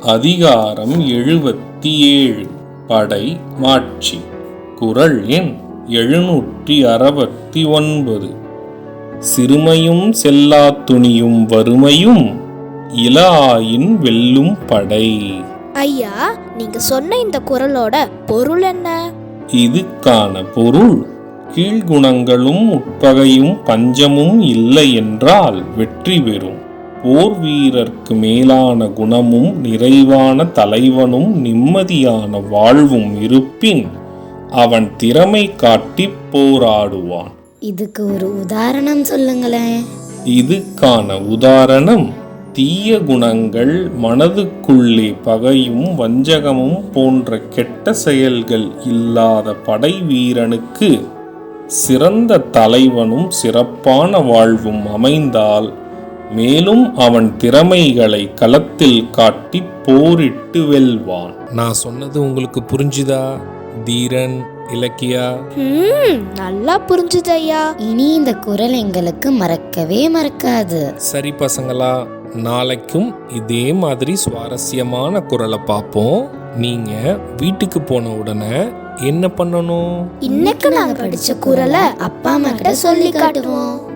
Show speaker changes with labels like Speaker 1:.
Speaker 1: அதிகாரம் எழுபத்தி ஏழு படை மாட்சி. குரல் எண் எழுநூற்றி அறுபத்தி ஒன்பது சிறுமையும் செல்லா துணியும் வறுமையும் இலாயின் வெல்லும் படை.
Speaker 2: ஐயா நீங்க சொன்ன இந்த குரலோட பொருள் என்ன?
Speaker 1: இதுக்கான பொருள் கீழ்குணங்களும் உட்பகையும் பஞ்சமும் இல்லை என்றால் வெற்றி பெறும். போர் வீரர்க்கு மேலான குணமும் நிறைவான தலைவனும் நிம்மதியான வாழ்வும் இருப்பின் அவன் திறமை காட்டி போராடுவான்.
Speaker 3: இதுக்கு ஒரு உதாரணம் சொல்லுங்களேன்.
Speaker 1: இதுக்கான உதாரணம் தீய குணங்கள் மனதுக்குள்ளே பகையும் வஞ்சகமும் போன்ற கெட்ட செயல்கள் இல்லாத படை வீரனுக்கு சிறந்த தலைவனும் சிறப்பான வாழ்வும் அமைந்தால் மேலும் அவன் திறமைகளை களத்தில் காட்டி போரிட்டு வெல்வான். நான் சொன்னது உங்களுக்கு புரிஞ்சுதா தீரன் இலக்கியா?
Speaker 2: ம் நல்லா புரிஞ்சுது ஐயா
Speaker 3: இனி இந்த குரல் எங்களுக்கு மறக்கவே மறக்காது.
Speaker 1: சரி பசங்களா நாளைக்கும் இதே மாதிரி சுவாரஸ்யமான குரலை பார்ப்போம். நீங்க வீட்டுக்கு போன உடனே என்ன பண்ணணும்?
Speaker 2: இன்னைக்கு நாங்க படிச்ச குரலை அப்பா அம்மா கிட்ட சொல்லி காட்டுவோம்.